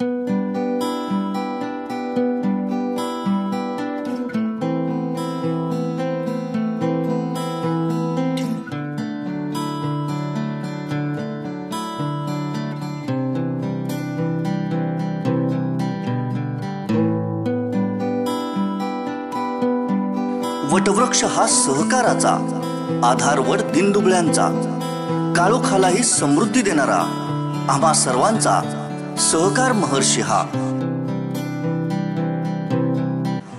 वटवृक्ष हा सहकाराचा आधारवर दिनदुबळ्यांचा काळोखालाही समृद्धी देणारा आम्हा सर्वांचा सहकार महर्षी हा.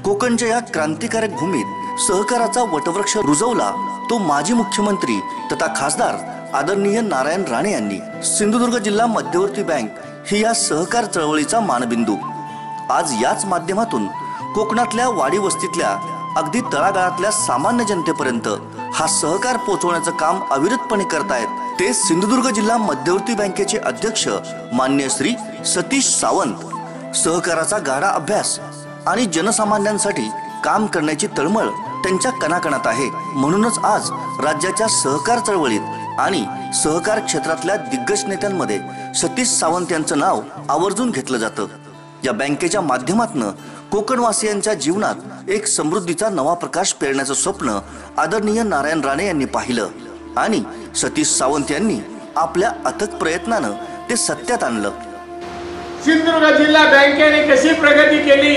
कोकणच्या या क्रांतिकारक भूमीत सहकाराचा वटवृक्ष रुजवला तो माजी मुख्यमंत्री तथा खासदार आदरणीय नारायण राणे यांनी. सिंधुदुर्ग जिल्हा मध्यवर्ती बँक ही या सहकार चळवळीचा मानबिंदू. आज याच माध्यमातून कोकणातल्या वाडी वस्तीतल्या अगदी तळागाळातल्या सामान्य जनतेपर्यंत हा सहकार पोहोचवण्याचं काम अविरतपणे करतायत ते सिंधुदुर्ग जिल्हा मध्यवर्ती बँकेचे अध्यक्ष मान्य श्री सतीश सावंत सहकाराचा गाढा अभ्यास आणि जनसामान्यांसाठी काम करण्याची तळमळ त्यांच्या कणाकणात आहे. म्हणूनच आज राज्याच्या सहकार चळवळीत आणि सहकार क्षेत्रातल्या दिग्गज नेत्यांमध्ये सतीश सावंत यांचं नाव आवर्जून घेतलं जातं. या बँकेच्या माध्यमातून कोकणवासियांच्या जीवनात एक समृद्धीचा नवा प्रकाश पेरण्याचं स्वप्न आदरणीय नारायण राणे यांनी पाहिलं आणि सतीश सावंत यांनी आपल्या अथक प्रयत्नानं ते सत्यात आणलं. सिंधुदुर्ग जिल्हा बँकेने कशी प्रगती केली?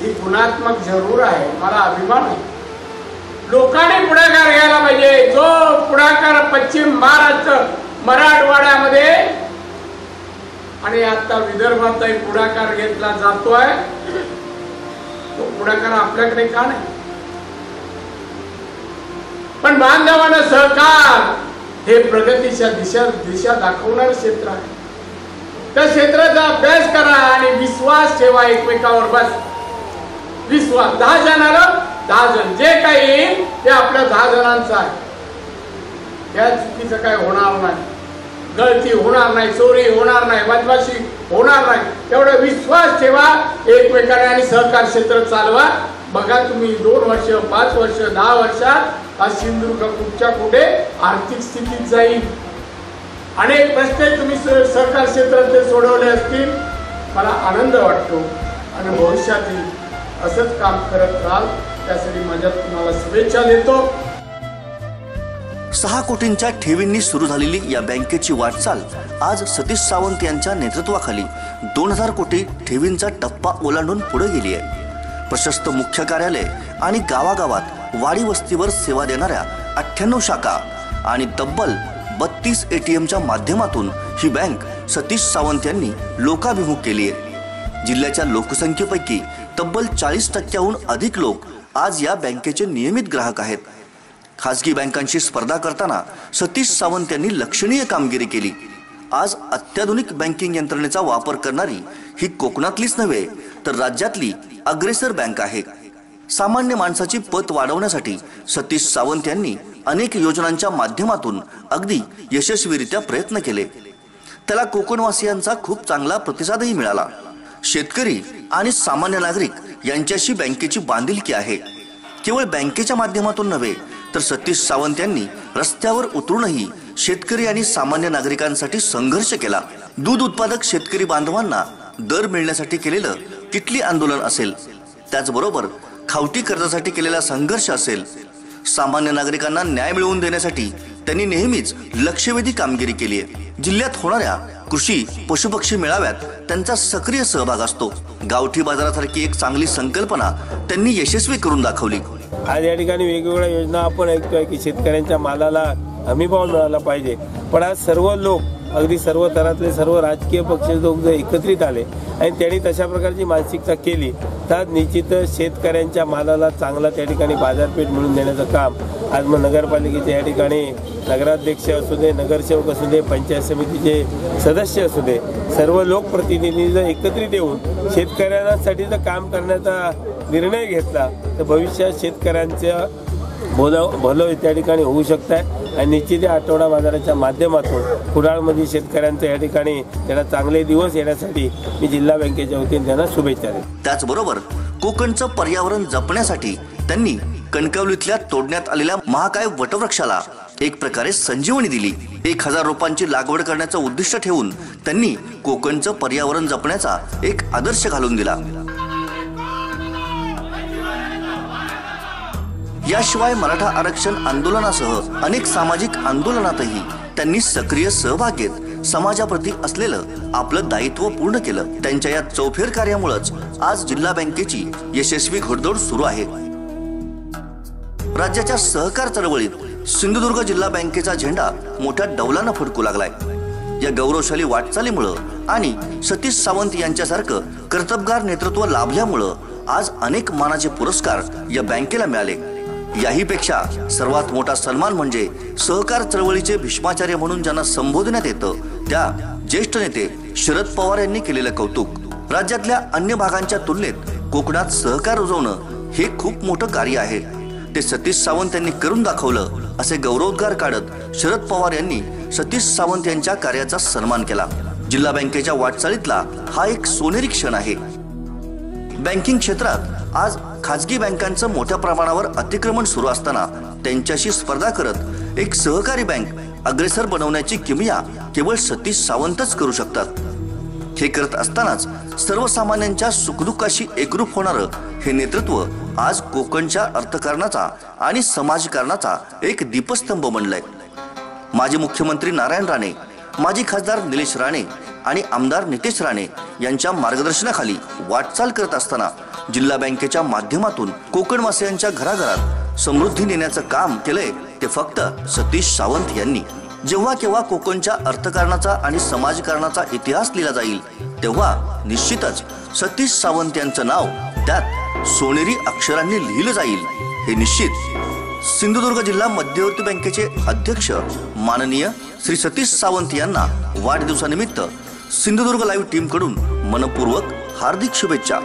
ही गुणात्मक जरूर आहे. मला अभिमान आहे. लोकांनी पुढाकार घ्यायला पाहिजे. जो पुढाकार पश्चिम महाराष्ट्र मराठवाड्यामध्ये आणि आता विदर्भातही पुढाकार घेतला जातोय तो पुढाकार आपल्याकडे का नाही? पण बांधवानं सहकार हे प्रगतीच्या दिशा दिशा दाखवणार क्षेत्र आहे. त्या क्षेत्राचा अभ्यास करा आणि विश्वास ठेवा एकमेकावर बस. विश्वास. दहा जणांना दहा जण. जे काही येईल ते आपल्या दहा जणांचं आहे. त्या चुकीचं काय होणार नाही. गळती होणार नाही चोरी होणार नाही बदमाशी होणार नाही. तेवढा विश्वास ठेवा एकमेकाने आणि सहकार क्षेत्र चालवा. बघा तुम्ही दोन वर्ष पाच वर्ष दहा वर्षात हा सिंधुदुर्ग कुठच्या कुठे आर्थिक स्थितीत जाईल? अनेक प्रश्न तुम्ही सहकार क्षेत्रातले सोडवले असतील. मला आनंद वाटतो आणि भविष्यातील असंच काम करत राहाल. त्यासाठी माझ्या तुम्हाला शुभेच्छा देतो. सहा कोटींच्या ठेवींनी सुरू झालेली या बँकेची वाटचाल आज सतीश सावंत यांच्या नेतृत्वाखाली दोन हजार कोटी ठेवींचा टप्पा ओलांडून पुढे गेली आहे. प्रशस्त मुख्य कार्यालय आणि गावागावात वाडी वस्तीवर सेवा देणाऱ्या अठ्ठ्याण्णव शाखा आणि तब्बल बत्तीस एटीएमच्या माध्यमातून ही बँक सतीश सावंत यांनी लोकाभिमुख केली आहे. जिल्ह्याच्या लोकसंख्येपैकी तब्बल चाळीस टक्क्याहून अधिक लोक आज या बँकेचे नियमित ग्राहक आहेत. खासगी बँकांशी स्पर्धा करताना सतीश सावंत यांनी लक्षणीय कामगिरी केली. आज अत्याधुनिक बँकिंग यंत्रणेचा वापर करणारी ही कोकणातलीच नव्हे तर राज्यातली अग्रेसर बँक आहे. सामान्य माणसाची पत वाढवण्यासाठी सतीश सावंत यांनी अनेक योजनांच्या माध्यमातून अगदी यशस्वीरित्या प्रयत्न केले. त्याला कोकणवासियांचा खूप चांगला प्रतिसादही मिळाला. शेतकरी आणि सामान्य नागरिक यांच्याशी बँकेची बांधिलकी आहे. केवळ बँकेच्या माध्यमातून नव्हे तर सतीश सावंत यांनी रस्त्यावर उतरूनही शेतकरी आणि सामान्य नागरिकांसाठी संघर्ष केला. दूध उत्पादक शेतकरी बांधवांना दर मिळण्यासाठी केलेलं किटली आंदोलन असेल. त्याचबरोबर खावटी कर्जासाठी केलेला संघर्ष असेल. सामान्य नागरिकांना न्याय मिळवून देण्यासाठी त्यांनी नेहमीच लक्षवेधी कामगिरी केली आहे. जिल्ह्यात होणाऱ्या कृषी पशुपक्षी मेळाव्यात त्यांचा सक्रिय सहभाग असतो. गावठी बाजारासारखी एक चांगली संकल्पना त्यांनी यशस्वी करून दाखवली. आज या ठिकाणी वेगवेगळ्या योजना आपण ऐकतोय की शेतकऱ्यांच्या मालाला हमीभाव मिळाला पाहिजे. पण आज सर्व लोक अगदी सर्व थरातले सर्व राजकीय पक्ष लोक जर एकत्रित आले आणि त्यांनी तशा प्रकारची मानसिकता केली तर निश्चितच शेतकऱ्यांच्या मालाला चांगला त्या ठिकाणी बाजारपेठ मिळून देण्याचं काम आज मग नगरपालिकेच्या या ठिकाणी नगराध्यक्ष असू दे नगरसेवक असू दे पंचायत समितीचे सदस्य असू दे सर्व लोकप्रतिनिधी जर एकत्रित येऊन शेतकऱ्यांसाठी जर काम करण्याचा निर्णय घेतला तर भविष्यात शेतकऱ्यांचं भलं भलं त्या ठिकाणी होऊ शकत आहे आणि निश्चित आठवडा बाजाराच्या माध्यमातून कुडाळमधील शेतकऱ्यांचं या ठिकाणी त्यांना चांगले दिवस येण्यासाठी मी जिल्हा बँकेच्या वतीने त्यांना शुभेच्छा देतो. त्याचबरोबर कोकणचं पर्यावरण जपण्यासाठी त्यांनी कणकवलीतल्या तोडण्यात आलेल्या महाकाय वटवृक्षाला एक प्रकारे संजीवनी दिली. एक हजार रोपांची लागवड करण्याचं उद्दिष्ट ठेवून त्यांनी कोकणचं पर्यावरण जपण्याचा एक आदर्श घालून दिला. याशिवाय मराठा आरक्षण आंदोलनासह अनेक सामाजिक आंदोलनातही त्यांनी सक्रिय सहभाग घेत समाजाप्रती असलेलं आपलं दायित्व पूर्ण केलं. त्यांच्या या चौफेर कार्यामुळेच आज जिल्हा बँकेची यशस्वी घोडदौड सुरू आहे. राज्याच्या सहकार चळवळीत सिंधुदुर्ग जिल्हा बँकेचा झेंडा मोठ्या डौलानं फडकू लागलाय. या गौरवशाली वाटचालीमुळं आणि सतीश सावंत यांच्यासारखं कर्तबगार नेतृत्व लाभल्यामुळं आज अनेक मानाचे पुरस्कार या बँकेला मिळाले. याहीपेक्षा सर्वात मोठा सन्मान म्हणजे सहकार चळवळीचे भीष्माचार्य म्हणून ज्यांना संबोधण्यात येतं त्या ज्येष्ठ नेते शरद पवार यांनी केलेलं कौतुक. राज्यातल्या अन्य भागांच्या तुलनेत कोकणात सहकार रुजवणं हे खूप मोठं कार्य आहे. ते सतीश सावंत यांनी करून दाखवलं असे गौरवोद्गार काढत शरद पवार यांनी सतीश सावंत यांच्या कार्याचा सन्मान केला. जिल्हा बँकेच्या वाटचालीतला हा एक सोनेरी क्षण आहे. बँकिंग क्षेत्रात आज खाजगी बँकांचं मोठ्या प्रमाणावर अतिक्रमण सुरू असताना त्यांच्याशी स्पर्धा करत एक सहकारी बँक अग्रेसर बनवण्याची किमया केवळ सतीश सावंतच करू शकतात. हे करत असतानाच सर्वसामान्यांच्या सुखदुःखाशी एकरूप होणारं हे नेतृत्व आज कोकणच्या अर्थकारणाचा आणि समाजकारणाचा एक दीपस्तंभ बनलाय. माजी मुख्यमंत्री नारायण राणे माजी खासदार निलेश राणे आणि आमदार नितेश राणे यांच्या मार्गदर्शनाखाली वाटचाल करत असताना जिल्हा बँकेच्या माध्यमातून कोकणवासियांच्या घराघरात समृद्धी नेण्याचं काम केलंय ते फक्त सतीश सावंत यांनी. जेव्हा केव्हा कोकणच्या अर्थकारणाचा आणि समाजकारणाचा इतिहास लिहिला जाईल तेव्हा निश्चितच सतीश सावंत यांचं नाव त्यात सोनेरी अक्षरांनी लिहिलं जाईल. हे निश्चित सिंधुदुर्ग जिल्हा मध्यवर्ती बँकेचे अध्यक्ष माननीय श्री सतीश सावंत यांना वाढदिवसानिमित्त सिंधुदुर्ग लाईव्ह टीमकडून मनपूर्वक हार्दिक शुभेच्छा.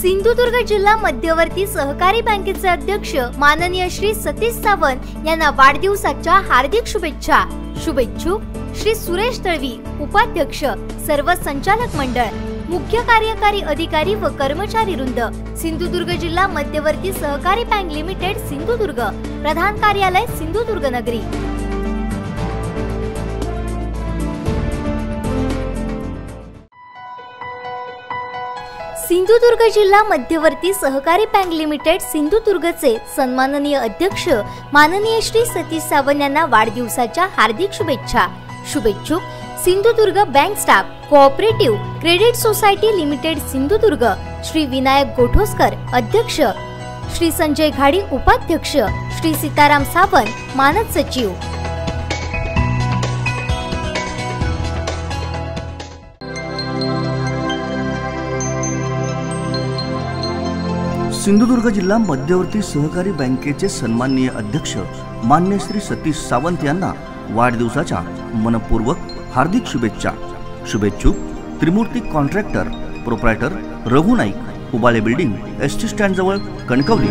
सिंधुदुर्ग जिल्हा मध्यवर्ती सहकारी बँकेचे अध्यक्ष माननीय श्री सतीश सावंत यांना वाढदिवसाच्या हार्दिक शुभेच्छा. शुभेच्छुक श्री सुरेश तळवी उपाध्यक्ष सर्व संचालक मंडळ मुख्य कार्यकारी अधिकारी व कर्मचारी वृंद सिंधुदुर्ग जिल्हा मध्यवर्ती सहकारी बँक लिमिटेड सिंधुदुर्ग प्रधान कार्यालय सिंधुदुर्ग नगरी. सिंधुदुर्ग जिल्हा मध्यवर्ती सहकारी बँक लिमिटेड सिंधुदुर्गचे सन्माननीय अध्यक्ष माननीय श्री सतीश सावंत यांना वाढदिवसाच्या हार्दिक शुभेच्छा. शुभेच्छुक Sindhudurg bank staff cooperative credit society limited Sindhudurg Shri Vinayak Gothoskar अध्यक्ष श्री संजय घाडी उपाध्यक्ष श्री सीताराम सावंत मानद सचिव. सिंधुदुर्ग जिल्हा मध्यवर्ती सहकारी बँकेचे सन्माननीय अध्यक्ष मान्य श्री सतीश सावंत यांना वाढदिवसाच्या मनपूर्वक हार्दिक शुभेच्छा. शुभेच्छुक Trimurti contractor proprietor Raghu Naik Ubale building S T स्टँडजवळ Kankavli.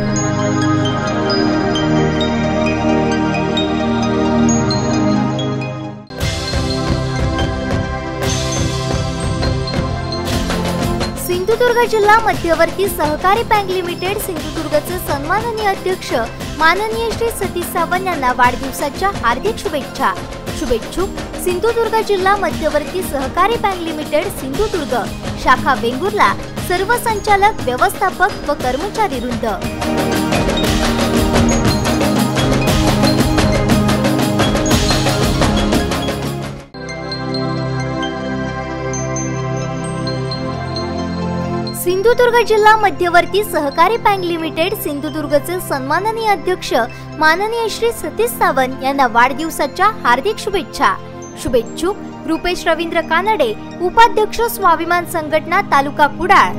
Sindhudurg जिल्हा मध्यवर्ती सहकारी बँक लिमिटेड सिंधुदुर्गचे सन्माननीय अध्यक्ष माननीय श्री सतीश सावंत यांना वाढदिवसाच्या हार्दिक शुभेच्छा. शुभेच्छुक सिंधुदुर्ग जिल्हा मध्यवर्ती सहकारी बँक लिमिटेड सिंधुदुर्ग शाखा वेंगुर्ला सर्व संचालक व्यवस्थापक व कर्मचारी वृंद. सिंधुदुर्ग जिल्हा मध्यवर्ती सहकारी बँक लिमिटेड सिंधुदुर्गचे सन्माननीय अध्यक्ष माननीय श्री सतीश सावंत यांना वाढदिवसाच्या हार्दिक शुभेच्छा. शुभेच्छुक रुपेश रवींद्र कानडे उपाध्यक्ष स्वाभिमान संघटना तालुका कुडाळ.